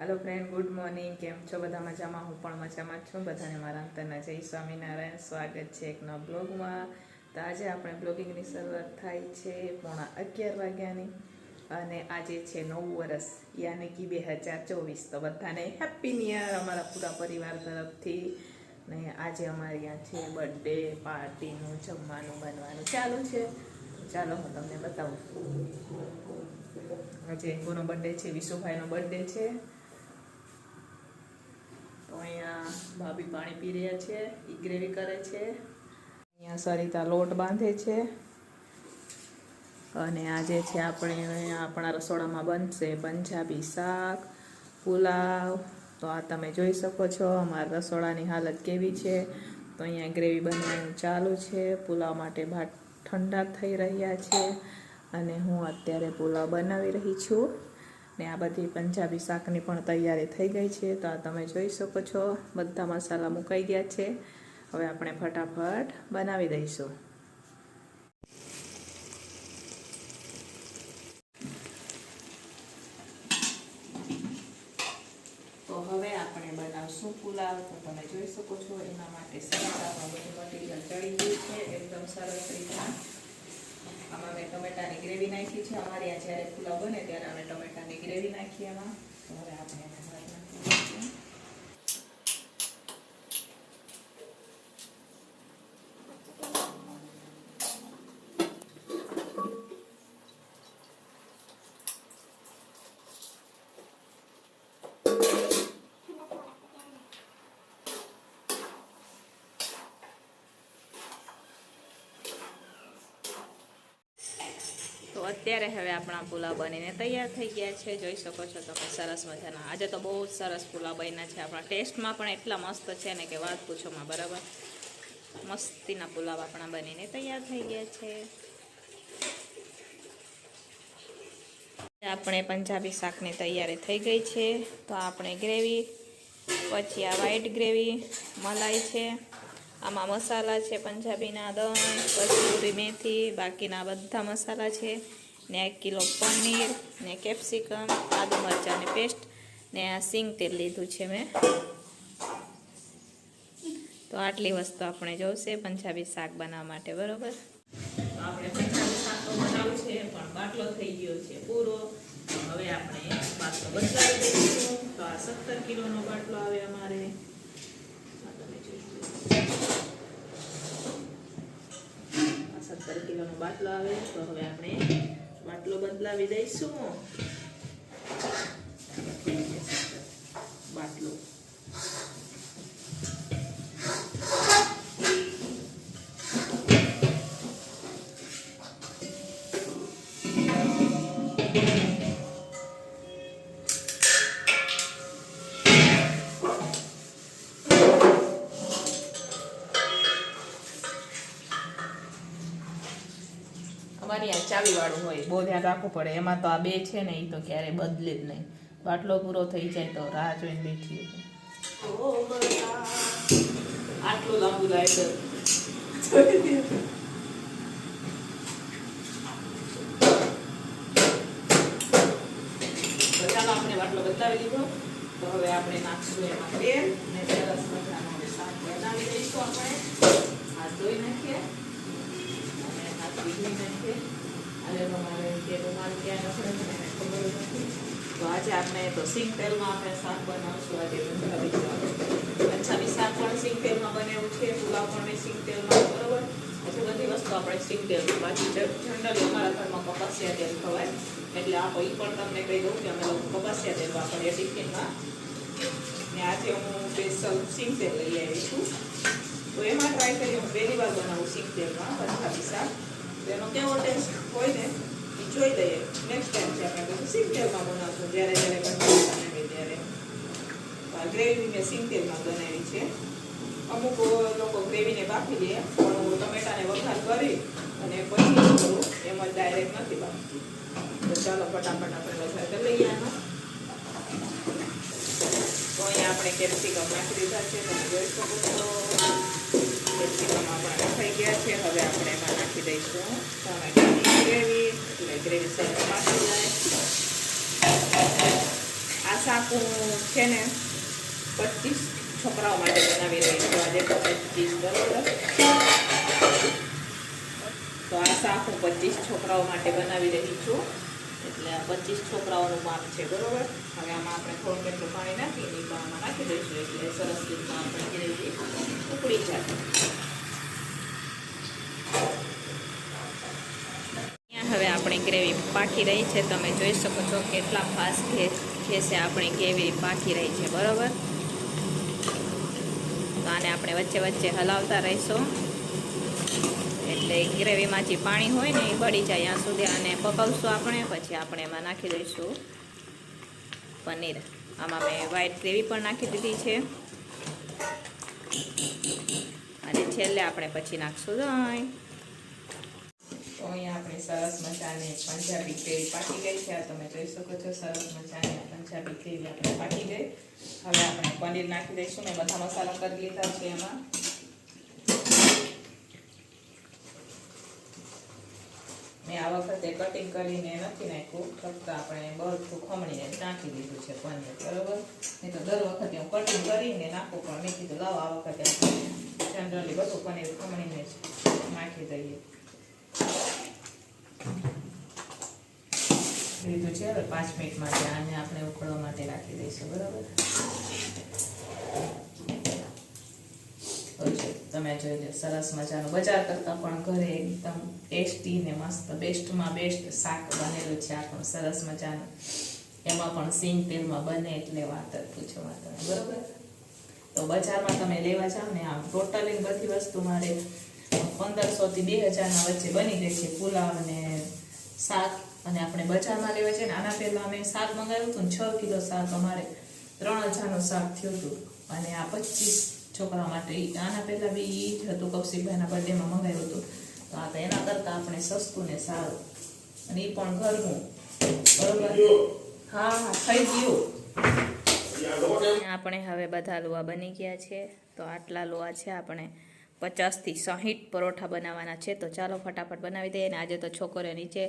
હાલો friend good morning કેમ છો? બધા મજામાં? હું પણ મજામાં છું. બધાને મારા અંતરના જય સ્વામિનારાયણ. સ્વાગત છે એક નવા બ્લોગમાં. તો આજે આપણે બ્લોગિંગની શરૂઆત થાય છે પોણા અગિયાર વાગ્યાની. અને આજે છે નવું વર્ષ યાની કે બે હજાર ચોવીસ. તો બધાને હેપી ન્યુ અમારા પૂરા પરિવાર તરફથી. ને આજે અમારે ત્યાં છે બર્થડે પાર્ટીનું જમવાનું, બનવાનું ચાલુ છે. ચાલો હું તમને બતાવું. આજે કોનો બર્થડે છે? વિશુભાઈનો બર્થડે છે. તો અહીંયા ભાભી પાણી પી રહ્યા છે, ઈ ગ્રેવી કરે છે. અહીંયા સરિતા લોટ બાંધે છે. અને આજે છે આપણે આપણા રસોડામાં બનશે પંજાબી શાક, પુલાવ. તો આ તમે જોઈ શકો છો અમારા રસોડાની હાલત કેવી છે. તો અહીંયા ગ્રેવી બનવાનું ચાલુ છે. પુલાવ માટે ભાત ઠંડા થઈ રહ્યા છે. અને હું અત્યારે પુલાવ બનાવી રહી છું. ને આ બધી પંજાબી શાકની પણ તૈયારી થઈ ગઈ છે. તો આ તમે જોઈ શકો છો. બધા મસાલા મુકાઈ ગયા છે. હવે આપણે ફટાફટ બનાવી દઈશું. તો હવે આપણે બનાવશું પુલાવ. તો તમે જોઈ શકો છો, એના માટે સરસ બધું મટીરિયલ ચડી ગયું છે. એકદમ સરસ રીતના ટમેટાની ગ્રેવી નાખી છે. અમારે આ જ્યારે પુલાવ બને ત્યારે અમે ટમેટાની ગ્રેવી નાખીએ એમાં. હવે આપણે એને ભાત નાખી દઈશું તો અત્યારે હવે આપણા પુલાવ બનીને તૈયાર થઈ ગયા છે. જોઈ શકો છો તમે, સરસ મજાના. આજે તો બહુ સરસ પુલાવ બન્યા છે. આપણા ટેસ્ટમાં પણ એટલા મસ્ત છે ને કે વાત પૂછોમાં, બરાબર? મસ્તીના પુલાવ આપણા બનીને તૈયાર થઈ ગયા છે. આપણે પંજાબી શાકની તૈયારી થઈ ગઈ છે. તો આપણે ગ્રેવી, પછી આ વ્હાઈટ ગ્રેવી, મલાઈ છે, આમાં મસાલા છે પંજાબીના દહીં કસૂરી મેથી, બાકીના બધા મસાલા છે. ને એક કિલો પનીર, ને કેપ્સિકમ, આદુ મરચાંની પેસ્ટ, ને આ સિંગ તેલ લીધું છે મેં. તો આટલી વસ્તુ આપણે જોશે, પંજાબી શાક બનાવવા માટે, બરોબર? આપણે શાક તો પણ બાટલો થઈ ગયો છે પૂરો. હવે આપણે બાટલો બદલાવી તો આ સત્તર કિલોનો બાટલો આવે અમારે. સત્તર કિલોનો બાટલો આવે. તો હવે આપણે બાટલો બદલાવી દઈશું. અમારી આ ચાવી વાળું હોય, બહુ ધ્યાન રાખવું પડે. એમાં તો આ બે છે ને એ તો ક્યારે બદલે જ નહીં. બાટલો પૂરો થઈ જાય તો રાહ જોઈને બેઠી આટલું લાંબુ લાઈટર હવે આપણે નાખશું એમાં તેલ. ને સરસ મજાનો હવે બનાવી દઈશું આપણે. હાથ ધોઈ નાખીએ. અને હાથ ધોઈ નાખીએ. અને તમારે કે તમારે ક્યાં નખરે મને ખબર નથી. તો આજે આપણે તો સિંગ તેલમાં આપણે શાક બનાવશું. આજે શાક પંજાબી શાક પણ સિંગ તેલમાં બનેવું છે, પુલાવ પણ સિંગ તેલમાં બરોબર? પછી બધી વસ્તુ આપણે સિંગ તેલમાં. બાકી જનરલી અમારા ઘરમાં કપાસિયા તેલ ખવાય. એટલે આ એ પણ તમને કહી દઉં કે અમે લોકો કપાસિયા તેલ વાપરીએ ટિફિનમાં. ને આજે હું સ્પેશિયલ સિંગ તેલ લઈ આવી છું. તો એમાં ટ્રાય કરી હું પહેલી વાર બનાવું સિંગ તેલમાં પંજાબી શાક. એનો કેવો ટેસ્ટ હોય ને એ જોઈ લઈએ નેક્સ્ટ ટાઈમ છે આપણે બધું સિંગ તેલમાં બનાવશું જ્યારે જ્યારે કંટ્રોલ બનાવીએ ત્યારે ગ્રેવી મેં સિંગ તેલમાં બનાવી છે અમુક લોકો ગ્રેવીને બાફી દે પણ હું ટમેટાને વઘાર કરી અને પછી એમાં ડાયરેક્ટ નથી બાફતી તો ચાલો ફટાફટ આપણે વઘાર કરી લઈએ આનો તો અહીંયા આપણે કેપ્સિકમ નાખી દીધા છે તમે જોઈ શકો છો કેપ્સિકમ આપણા થઈ ગયા છે હવે આપણે દઈશું ટમેટાની ગ્રેવી એટલે ગ્રેવી સરસ જાય આ હું છે ને પચીસ છોકરાઓ માટે બનાવી રહી છું આજે પચીસ બરોબર તો આ શાક હું પચીસ છોકરાઓ માટે બનાવી રહી છું એટલે આ પચીસ છોકરાઓનું માપ છે, બરોબર? હવે આમાં આપણે થોડું કેટલું પાણી નાખી પણ આમાં નાખી દઈશું, એટલે સરસ રીતના આપણે ગ્રેવી ઉકળી જાય અહીંયા હવે આપણી ગ્રેવી પાકી રહી છે. તમે જોઈ શકો છો કેટલા ફાસ્ટ ઘેસે આપણી ગ્રેવી પાકી રહી છે, બરોબર? તો આને આપણે વચ્ચે વચ્ચે હલાવતા રહીશું. એટલે ગ્રેવીમાં જે પાણી હોય ને એ બળી જાય ત્યાં સુધી આને પકાવશું આપણે, પછી આપણે એમાં નાખી દઈશું પનીર. આમાં મેં વ્હાઈટ ગ્રેવી પણ નાખી દીધી છે. અને છેલ્લે આપણે પછી નાખશું દહીં આપણે સરસ મજાની પંજાબી કેરી પાકી ગઈ છે. આ તમે જોઈ શકો છો, સરસ મજાની પંજાબી કેરી આપણે પાકી ગઈ. હવે આપણે પનીર નાખી દઈશું. ને બધા મસાલા કરી લીધા છે એમાં. મેં આ વખતે કટિંગ કરીને નથી નાખ્યું. ફક્ત આપણે બધું ખમણીને નાખી દીધું છે પનીર, બરોબર? નહીં તો દર વખતે હું કટિંગ કરીને નાખું, પણ મેં કીધું લાવો, આ વખતે જનરલી બધું પનીર ખમણીને જ નાખી દઈએ. લીધું છે. હવે પાંચ મિનિટ માટે આને આપણે ઉકળવા માટે રાખી દઈશું, બરાબર? તમે જોઈ લો, સરસ મજાનું બજાર કરતાં પણ ઘરે એકદમ ટેસ્ટી ને મસ્ત, બેસ્ટમાં બેસ્ટ શાક બનેલું છે આપણું, સરસ મજાનું. એમાં પણ સિંગ તેલમાં બને એટલે વાત પૂછો વાત બરાબર? તો બજારમાં તમે લેવા જાઓ ને આમ ટોટલી બધી વસ્તુ મારે પંદરસો થી બે હજારના વચ્ચે બની ગઈ છે, પુલાવ અને શાક. અને આપણે બજારમાં લેવા છે ને આના પહેલાં અમે શાક મંગાવ્યું હતું ને છ કિલો શાક અમારે ત્રણ હજારનું શાક થયું હતું. અને આ પચીસ છોકરા માટે આના પહેલાં બી ઈ જ હતું કૌશિકભાઈના બર્થડેમાં મંગાવ્યું હતું. તો આ તો એના કરતાં આપણે સસ્તું ને સારું. અને એ પણ ઘરનું. બરોબર? હા હા થઈ ગયું. આપણે હવે બધા લોહા બની ગયા છે. તો આટલા લોહા છે આપણે. પચાસથી સાહીઠ પરોઠા બનાવવાના છે. તો ચાલો ફટાફટ બનાવી દઈએ અને આજે તો છોકરીઓ નીચે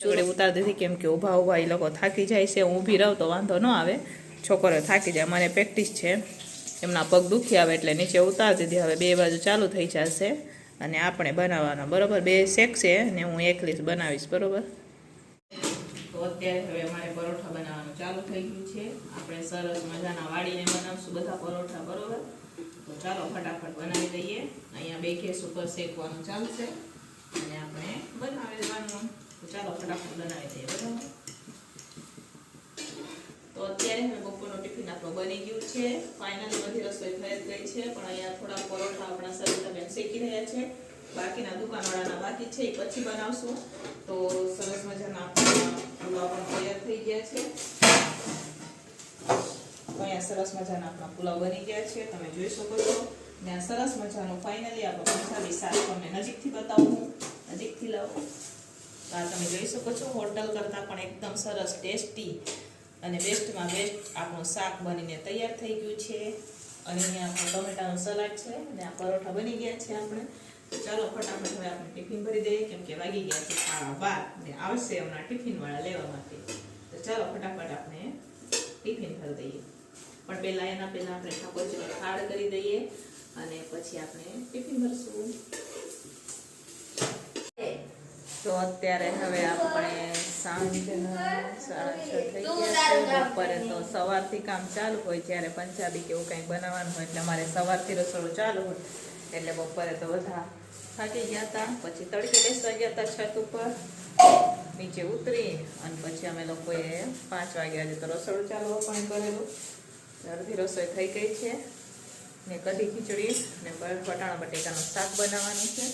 ચોરે ઉતાર દીધી કેમ કે ઊભા ઊભા એ લોકો થાકી જાય છે. હું ઊભી રહું તો વાંધો ન આવે. છોકરીઓ થાકી જાય. મને પ્રેક્ટિસ છે. એમના પગ દુખી આવે એટલે નીચે ઉતાર દીધી. હવે બે બાજુ ચાલુ થઈ જશે અને આપણે બનાવવાના. બરોબર? બે શેકશે ને હું એકલીસ બનાવીશ. બરોબર? તો અત્યારે હવે અમારે પરોઠા બનાવવાનું ચાલુ થઈ ગયું છે. આપણે સરસ મજાના વાળીને બનાવશું બધા પરોઠા. બરોબર? તો ચાલો ફટાફટ બનાવી દઈએ. અહીંયા બે ગેસ ઉપર શેકવાનું ચાલશે. અને આપણે બનાવી દેવાનું. ચાલો ફટાફટ બનાવી દઈએ, બરાબર? તો અત્યારે હવે બપોરનો ટિફિન આપણો બની ગયું છે. ફાઇનલી બધી રસોઈ થઈ ગઈ છે, પણ અહીંયા થોડા પરોઠા આપણા સરિતાબેન શેકી રહ્યા છે. બાકીના દુકાનવાળાના બાકી છે, એ પછી બનાવશું. તો સરસ મજાના આપણા પુલાવ પણ તૈયાર થઈ ગયા છે. અહીંયા સરસ મજાના આપણા પુલાવ બની ગયા છે, તમે જોઈ શકો છો. ને આ સરસ મજાનું ફાઇનલી આપણો પંજાબી શાક તમને નજીકથી બતાવું. નજીકથી લાવો. આ તમે જોઈ શકો છો, હોટલ કરતાં પણ એકદમ સરસ ટેસ્ટી અને બેસ્ટમાં બેસ્ટ આપણું શાક બનીને તૈયાર થઈ ગયું છે. અને અહીંયા આપણો ટમેટાનું સલાડ છે અને આ પરોઠા બની ગયા છે આપણે. ચાલો ફટાફટ હવે આપણે ટિફિન ભરી દઈએ, કેમ કે વાગી ગયા છે સાડા બાર ને આવશે હમણાં ટિફિનવાળા લેવા માટે. તો ચાલો ફટાફટ આપણે ટિફિન ભરી દઈએ. પણ પહેલાં એના પહેલાં આપણે ઠાકોરજીનો થાળ કરી દઈએ અને પછી આપણે ટિફિન ભરશું. તો અત્યારે હવે આપણે સવારથી કામ ચાલુ હોય, જ્યારે પંજાબી કે એવું કંઈક બનાવવાનું હોય, એટલે અમારે સવારથી રસોડું ચાલુ હોય, એટલે બપોરે તો બધા થાકી ગયા હતા. પછી તડકે બેસવા ગયા હતા છત ઉપર, નીચે ઉતરી અને પછી અમે લોકોએ પાંચ વાગ્યા આજે તો રસોડું ચાલુ પણ કરેલું. અડધી રસોઈ થઈ ગઈ છે. ને કઢી ખીચડી ને વટાણા બટેકાનું શાક બનાવવાનું છે.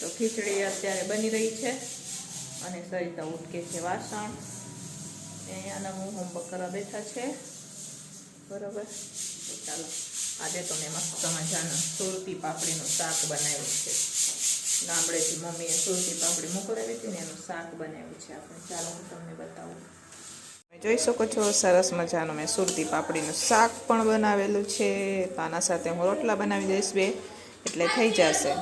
તો ખીચડી અત્યારે બની રહી છે અને સરિતા ઉટકે છે વાસણ. અહીંયાના હું હોમવર્ક કરવા બેઠા છે. બરોબર? તો ચાલો, આજે તો મેં મસ્ત મજાનું સુરતી પાપડીનું શાક બનાવ્યું છે. ગામડેથી મમ્મીએ સુરતી પાપડી મોકલાવી હતી ને એનું શાક બનાવ્યું છે. આપણે ચાલો હું તમને બતાવું. જોઈ શકો છો, સરસ મજાનું મેં સુરતી પાપડીનું શાક પણ બનાવેલું છે. તો આના સાથે હું રોટલા બનાવી દઈશ બે, એટલે થઈ જશે.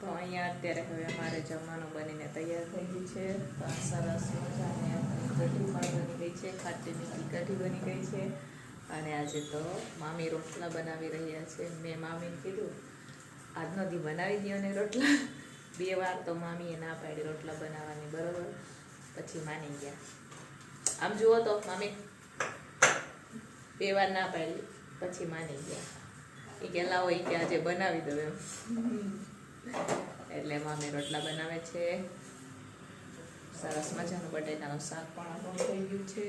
તો અહીંયા અત્યારે હવે અમારે જમવાનું બનીને તૈયાર થઈ ગયું છે. તો સરસ મજાની કઢી પણ બની ગઈ છે ખાટી મીઠી કઢી બની ગઈ છે. અને આજે તો મામી રોટલા બનાવી રહ્યા છે. મેં મામીને કીધું, આજનો દી બનાવી દો ને રોટલા. બે વાર તો મામીએ ના પાડી રોટલા બનાવવાની, બરોબર? પછી માની ગયા. આમ જુઓ તો મમ્મી બે વાર ના પાડી, પછી માની ગયા. એ કે એ કે આજે બનાવી દઉં એમ. એટલે મમ્મી રોટલા બનાવે છે. સરસ મજાનું બટેટાનું શાક પણ આપણું થઈ ગયું છે.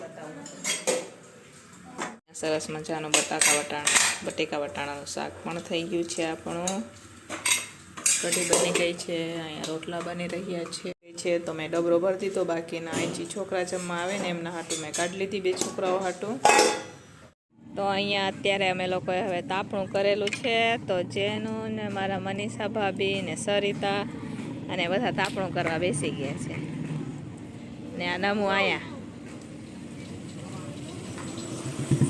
બતાવું સરસ મજાનું બટાકા વટાણા, બટેકા વટાણાનું શાક પણ થઈ ગયું છે આપણું. કઢી બની ગઈ છે, અહીંયા રોટલા બની રહ્યા છે. છે. તો મેં ડબરો ભરી દીધો. બાકીના અહીંથી છોકરા જમવા આવે ને એમના હાટું મેં કાઢી લીધી, બે છોકરાઓ હાટું. તો અહીંયા અત્યારે અમે લોકોએ હવે તાપણું કરેલું છે. તો જેનું ને મારા મનીષા ભાભી ને સરિતા અને બધા તાપણું કરવા બેસી ગયા છે. ને આ નમું આયા.